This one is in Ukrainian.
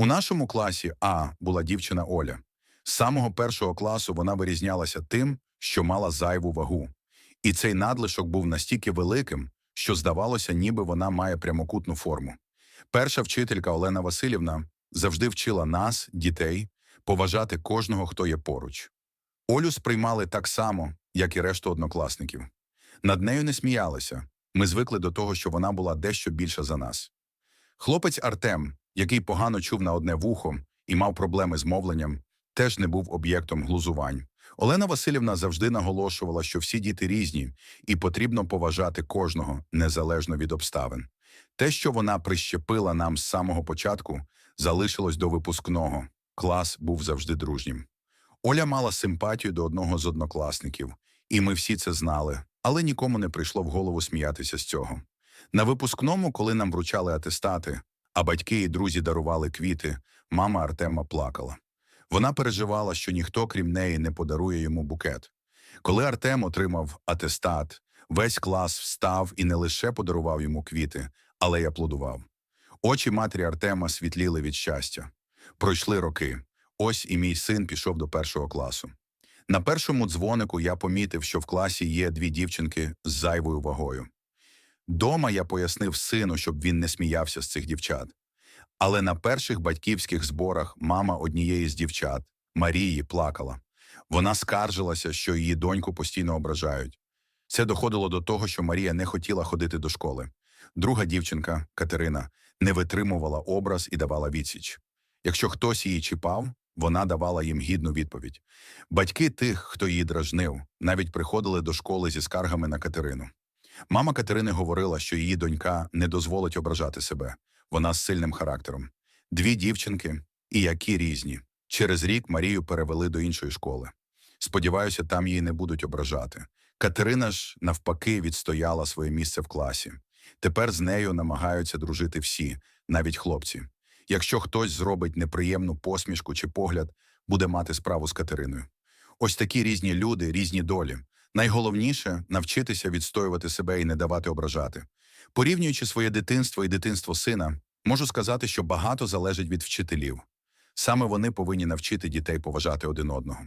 У нашому класі А була дівчина Оля. З самого першого класу вона вирізнялася тим, що мала зайву вагу. І цей надлишок був настільки великим, що здавалося, ніби вона має прямокутну форму. Перша вчителька Олена Васильівна завжди вчила нас, дітей, поважати кожного, хто є поруч. Олю сприймали так само, як і решту однокласників. Над нею не сміялися. Ми звикли до того, що вона була дещо більша за нас. Хлопець Артем, який погано чув на одне вухо і мав проблеми з мовленням, теж не був об'єктом глузувань. Олена Васильівна завжди наголошувала, що всі діти різні, і потрібно поважати кожного незалежно від обставин. Те, що вона прищепила нам з самого початку, залишилось до випускного. Клас був завжди дружнім. Оля мала симпатію до одного з однокласників, і ми всі це знали, але нікому не прийшло в голову сміятися з цього. На випускному, коли нам вручали атестати, а батьки і друзі дарували квіти, мама Артема плакала. Вона переживала, що ніхто, крім неї, не подарує йому букет. Коли Артем отримав атестат, весь клас встав і не лише подарував йому квіти, але й аплодував. Очі матері Артема світліли від щастя. Пройшли роки. Ось і мій син пішов до першого класу. На першому дзвонику я помітив, що в класі є дві дівчинки з зайвою вагою. Дома я пояснив сину, щоб він не сміявся з цих дівчат. Але на перших батьківських зборах мама однієї з дівчат, Марії, плакала. Вона скаржилася, що її доньку постійно ображають. Це доходило до того, що Марія не хотіла ходити до школи. Друга дівчинка, Катерина, не витримувала образ і давала відсіч. Якщо хтось її чіпав, вона давала їм гідну відповідь. Батьки тих, хто її дражнив, навіть приходили до школи зі скаргами на Катерину. Мама Катерини говорила, що її донька не дозволить ображати себе. Вона з сильним характером. Дві дівчинки, і які різні. Через рік Марію перевели до іншої школи. Сподіваюся, там її не будуть ображати. Катерина ж, навпаки, відстояла своє місце в класі. Тепер з нею намагаються дружити всі, навіть хлопці. Якщо хтось зробить неприємну посмішку чи погляд, буде мати справу з Катериною. Ось такі різні люди, різні долі. Найголовніше навчитися відстоювати себе і не давати ображати. Порівнюючи своє дитинство і дитинство сина, можу сказати, що багато залежить від вчителів. Саме вони повинні навчити дітей поважати один одного.